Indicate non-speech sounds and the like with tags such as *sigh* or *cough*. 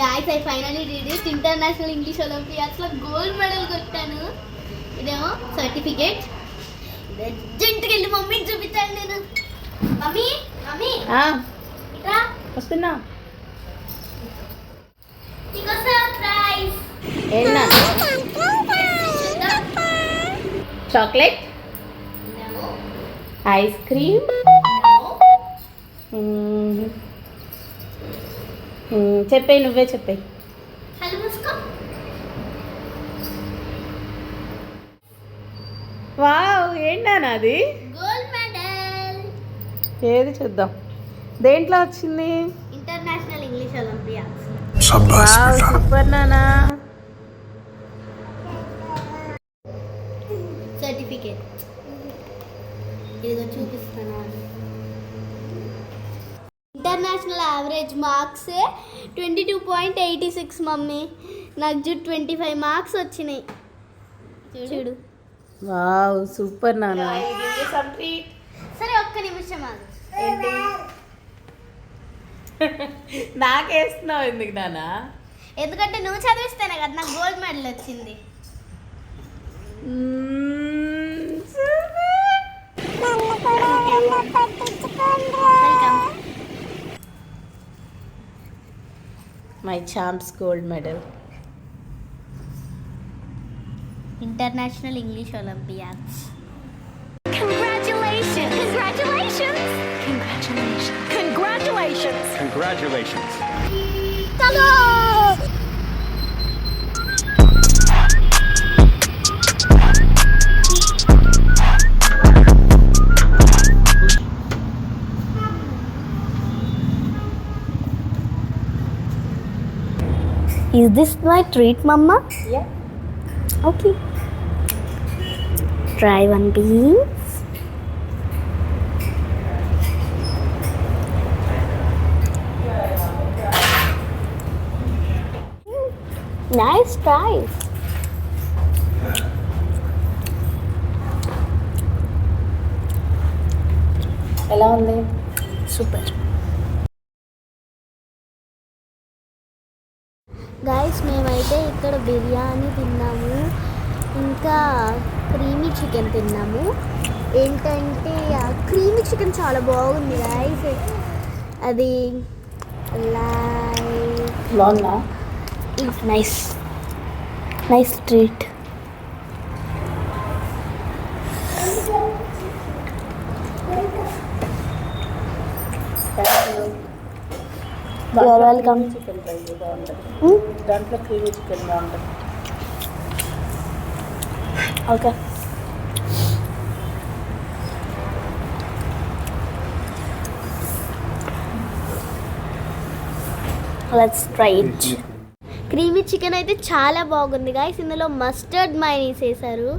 Guys I finally did it international English ఒలింపియాడ్స్లో gold medal కొట్టాను. ఇదేమో certificate అర్జెంట్కి వెళ్ళి మమ్మీకి చూపించాను నేను. Mummy mummy. ఇట్రా. వస్తున్నా. నీకు సర్ప్రైజ్ ఏంటన్నా? చాక్లెట్ ఐస్ క్రీమ్ చెప్పే నువ్వే చెప్పే వావ్ ఏంటాను అది? ఏది చూద్దాం. దేంట్లో వచ్చింది? ఇంటర్నేషనల్ ఇంగ్లీష్ ఒలింపియాడ్స్ సూపర్ నానా సర్టిఫికేట్. ఇదిగో చూపిస్తాను international average marks twenty two point eighty six mummy. నాకు జూ ట్వంటీ ఫైవ్ మార్క్స్ వచ్చినాయి. చూడు. వావ్ సూపర్ నానా సరే ఒక్క నిమిషం ఆగు. ఏంటి? *laughs* నాకేస్తున్నావు ఎందుకు నానా ఎందుకంటే నువ్వు చదివిస్తేనే కదా నాకు గోల్డ్ మెడల్ వచ్చింది. my champs gold medal. International English Olympiads. Congratulations! Congratulations! Congratulations! Congratulations! Congratulations! Congratulations. This my treat, Mama? Yeah. Okay. Try one piece. Nice try. ఎలా ఉంది సూపర్ గైస్ మేమైతే ఇక్కడ బిర్యానీ తిన్నాము ఇంకా క్రీమీ చికెన్ తిన్నాము. ఏంటంటే ఆ క్రీమీ చికెన్ చాలా బాగుంది గైస్ అది nice nice treat You're welcome. Chicken fry బాగుంటుంది దాంట్లో క్రీమీ చికెన్ బాగుంటుంది okay let's try it creamy chicken అయితే చాలా బాగుంది గాయస్ ఇందులో మస్టర్డ్ మైనీస్ వేశారు.